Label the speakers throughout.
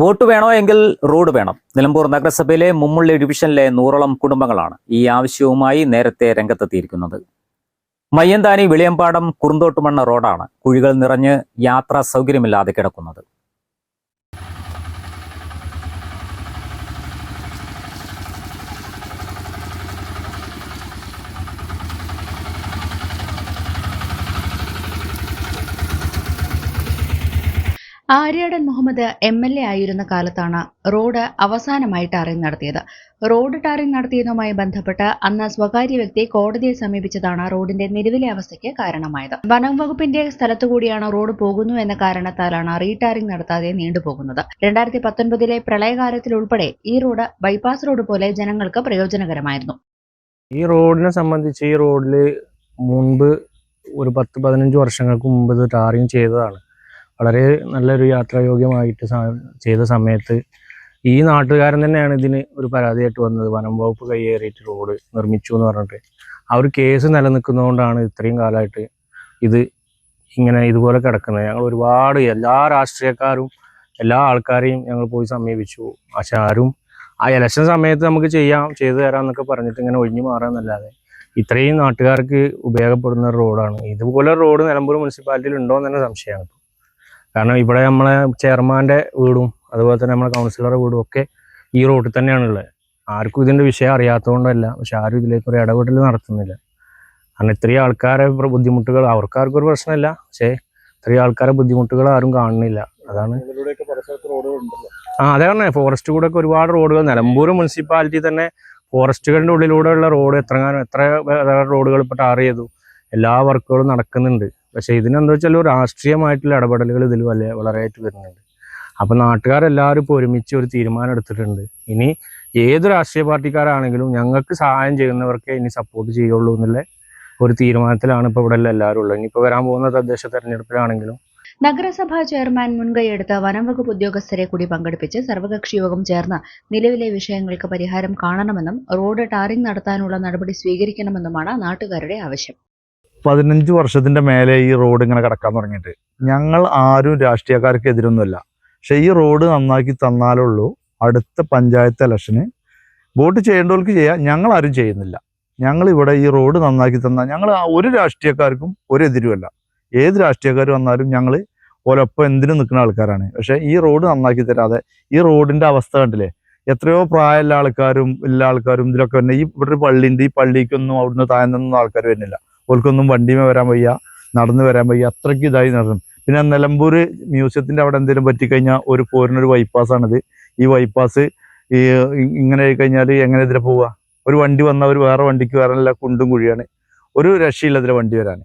Speaker 1: Vote വേണോ എങ്കിൽ road വേണം. നിലമ്പൂർ നഗരസഭയിലെ മുമ്മുള്ളി ഡിവിഷനിലെ നൂറോളം കുടുംബങ്ങളാണ് ഈ ആവശ്യവുമായി നേരത്തെ രംഗത്തെത്തിയിരിക്കുന്നത്. മയ്യന്താനി വിളിയമ്പാടം കുറുന്തോട്ടുമണ്ണ റോഡാണ് കുഴികൾ നിറഞ്ഞ് യാത്രാ സൗകര്യമില്ലാതെ കിടക്കുന്നത്.
Speaker 2: Aryadan Muhammad M L A ആയിരുന്ന കാലത്താണ് റോഡ് അവസാനമായി ടാറിംഗ് നടത്തിയത്. റോഡ് ടാറിംഗ് നടത്തിയതുമായി ബന്ധപ്പെട്ട് അന്ന് സ്വകാര്യ വ്യക്തി കോടതിയെ സമീപിച്ചതാണ് റോഡിന്റെ നിലവിലെ അവസ്ഥയ്ക്ക് കാരണമായത്. വനം വകുപ്പിന്റെ സ്ഥലത്തുകൂടിയാണ് റോഡ് പോകുന്നു എന്ന കാരണത്താലാണ് റീടാറിംഗ് നടത്താതെ നീണ്ടുപോകുന്നത് രണ്ടായിരത്തി പത്തൊൻപതിലെ പ്രളയകാലത്തിൽ ഉൾപ്പെടെ ഈ റോഡ് ബൈപ്പാസ് റോഡ് പോലെ ജനങ്ങൾക്ക് പ്രയോജനകരമായിരുന്നു.
Speaker 3: ഈ റോഡിനെ സംബന്ധിച്ച് ഈ റോഡിൽ മുൻപ് ഒരു പത്ത് പതിനഞ്ച് വർഷങ്ങൾക്ക് മുമ്പ് ടാറിങ് ചെയ്തതാണ്. വളരെ നല്ലൊരു യാത്രായോഗ്യമായിട്ട് ചെയ്ത സമയത്ത് ഈ നാട്ടുകാരൻ തന്നെയാണ് ഇതിന് ഒരു പരാതിയായിട്ട് വന്നത്. വനം വകുപ്പ് കൈയേറിയിട്ട് റോഡ് നിർമ്മിച്ചു എന്ന് പറഞ്ഞിട്ട്. ആ ഒരു കേസ് നിലനിൽക്കുന്നതുകൊണ്ടാണ് ഇത്രയും കാലമായിട്ട് ഇത് ഇങ്ങനെ ഇതുപോലെ കിടക്കുന്നത്. ഞങ്ങൾ ഒരുപാട് എല്ലാ രാഷ്ട്രീയക്കാരും എല്ലാ ആൾക്കാരെയും ഞങ്ങൾ പോയി സമീപിച്ചു. പക്ഷെ ആരും ആ ഇലക്ഷൻ സമയത്ത് നമുക്ക് ചെയ്യാം ചെയ്തു തരാം എന്നൊക്കെ പറഞ്ഞിട്ട് ഇങ്ങനെ ഒഴിഞ്ഞു മാറാമെന്നല്ലാതെ ഇത്രയും നാട്ടുകാർക്ക് ഉപയോഗപ്പെടുന്ന റോഡാണ് ഇതുപോലെ റോഡ് നിലമ്പൂർ മുനിസിപ്പാലിറ്റിയിൽ ഉണ്ടോ എന്ന് തന്നെ സംശയമാണ് കാരണം ഇവിടെ നമ്മളെ ചെയർമാന്റെ വീടും അതുപോലെ തന്നെ നമ്മളെ കൗൺസിലറുടെ വീടും ഒക്കെ ഈ റോഡിൽ തന്നെയാണുള്ളത് ആർക്കും ഇതിന്റെ വിഷയം അറിയാത്തതുകൊണ്ടല്ല. പക്ഷെ ആരും ഇതിലേക്ക് ഒരു ഇടപെടൽ നടത്തുന്നില്ല. കാരണം ഇത്രയും ആൾക്കാരെ ബുദ്ധിമുട്ടുകൾ അവർക്കാർക്കും ഒരു പ്രശ്നമില്ല. പക്ഷേ ഇത്രയും ആൾക്കാരെ ബുദ്ധിമുട്ടുകൾ ആരും കാണുന്നില്ല. അതാണ്. ആ അതെ പറഞ്ഞേ. ഫോറസ്റ്റ് കൂടെ ഒക്കെ ഒരുപാട് റോഡുകൾ. നിലമ്പൂർ മുനിസിപ്പാലിറ്റി തന്നെ ഫോറസ്റ്റുകളുടെ ഉള്ളിലൂടെയുള്ള റോഡ് എത്ര എത്ര റോഡുകൾ ഇപ്പോൾ ടാർ ചെയ്തു. എല്ലാ വർക്കുകളും നടക്കുന്നുണ്ട്. പക്ഷെ ഇതിനെന്താ വെച്ചാൽ രാഷ്ട്രീയമായിട്ടുള്ള ഇടപെടലുകൾ ഇതിൽ വലിയ വളരെയായിട്ട് വരുന്നുണ്ട്. അപ്പൊ നാട്ടുകാരെല്ലാവരും ഇപ്പോൾ ഒരുമിച്ച് ഒരു തീരുമാനം എടുത്തിട്ടുണ്ട്. ഇനി ഏത് രാഷ്ട്രീയ പാർട്ടിക്കാരാണെങ്കിലും ഞങ്ങൾക്ക് സഹായം ചെയ്യുന്നവർക്കേ ഇനി സപ്പോർട്ട് ചെയ്യുള്ളൂ എന്നുള്ള ഒരു തീരുമാനത്തിലാണ് ഇപ്പോൾ ഇവിടെ എല്ലാവരും ഉള്ളത്. ഇനിയിപ്പോൾ വരാൻ പോകുന്ന തദ്ദേശ തെരഞ്ഞെടുപ്പിലാണെങ്കിലും
Speaker 2: നഗരസഭാ ചെയർമാൻ മുൻകൈയെടുത്ത് വനംവകുപ്പ് ഉദ്യോഗസ്ഥരെ കൂടി പങ്കെടുപ്പിച്ച് സർവകക്ഷി യോഗം ചേർന്ന് നിലവിലെ വിഷയങ്ങൾക്ക് പരിഹാരം കാണണമെന്നും റോഡ് ടാറിംഗ് നടത്താനുള്ള നടപടി സ്വീകരിക്കണമെന്നുമാണ് നാട്ടുകാരുടെ ആവശ്യം.
Speaker 4: പതിനഞ്ച് വർഷത്തിന്റെ മേലെ ഈ റോഡ് ഇങ്ങനെ കിടക്കാൻ തുടങ്ങിയിട്ട്. ഞങ്ങൾ ആരും രാഷ്ട്രീയക്കാർക്ക് എതിരൊന്നുമല്ല. പക്ഷേ ഈ റോഡ് നന്നാക്കി തന്നാലുള്ളൂ. അടുത്ത പഞ്ചായത്ത് ഇലക്ഷന് വോട്ട് ചെയ്യേണ്ടവർക്ക് ചെയ്യാം. ഞങ്ങൾ ആരും ചെയ്യുന്നില്ല. ഞങ്ങൾ ഇവിടെ ഈ റോഡ് നന്നാക്കി തന്നാൽ ഞങ്ങൾ ഒരു രാഷ്ട്രീയക്കാർക്കും ഒരു എതിരുമല്ല. ഏത് രാഷ്ട്രീയക്കാർ വന്നാലും ഞങ്ങൾ ഒലപ്പം എന്തിനും നിൽക്കുന്ന ആൾക്കാരാണ്. പക്ഷേ ഈ റോഡ് നന്നാക്കി തരാതെ ഈ റോഡിന്റെ അവസ്ഥ കണ്ടില്ലേ? എത്രയോ പ്രായമുള്ള ആൾക്കാരും എല്ലാ ആൾക്കാരും ഇതിലൊക്കെ തന്നെ ഈ ഇവിടെ ഒരു പള്ളിയുണ്ട്. ഈ പള്ളിക്കൊന്നും അവിടുന്ന് താഴ്ന്നൊന്നും ആൾക്കാർ വരുന്നില്ല. ഓർക്കൊന്നും വണ്ടിമേ വരാൻ വയ്യ നടന്നു വരാൻ വയ്യ അത്രയ്ക്ക് ഇതായി നടന്നു. പിന്നെ നിലമ്പൂർ മ്യൂസിയത്തിന്റെ അവിടെ എന്തെങ്കിലും പറ്റിക്കഴിഞ്ഞാൽ ഒരു പോരിനൊരു ബൈപ്പാസ് ആണിത്. ഈ ബൈപ്പാസ് ഈ ഇങ്ങനെ കഴിഞ്ഞാൽ എങ്ങനെ ഇതിലെ പോവുക? ഒരു വണ്ടി വന്നാൽ ഒരു വേറെ വണ്ടിക്ക് വരാനല്ല കുണ്ടും കുഴിയാണ്. ഒരു രക്ഷയില്ല ഇതിലെ വണ്ടി വരാൻ.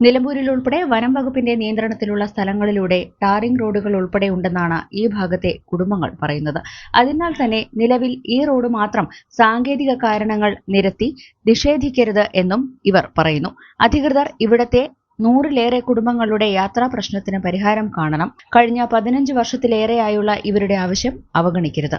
Speaker 2: നിലമ്പൂരിൽ ഉൾപ്പെടെ വനം വകുപ്പിന്റെ നിയന്ത്രണത്തിലുള്ള സ്ഥലങ്ങളിലൂടെ ടാറിംഗ് റോഡുകൾ ഉൾപ്പെടെ ഉണ്ടെന്നാണ് ഈ ഭാഗത്തെ കുടുംബങ്ങൾ പറയുന്നത്. അതിനാൽ തന്നെ നിലവിൽ ഈ റോഡ് മാത്രം സാങ്കേതിക കാരണങ്ങൾ നിരത്തി നിഷേധിക്കരുത് എന്നും ഇവർ പറയുന്നു. അധികൃതർ ഇവിടത്തെ നൂറിലേറെ കുടുംബങ്ങളുടെ യാത്രാ പ്രശ്നത്തിന് പരിഹാരം കാണണം. കഴിഞ്ഞ പതിനഞ്ച് വർഷത്തിലേറെയായുള്ള ഇവരുടെ ആവശ്യം അവഗണിക്കരുത്.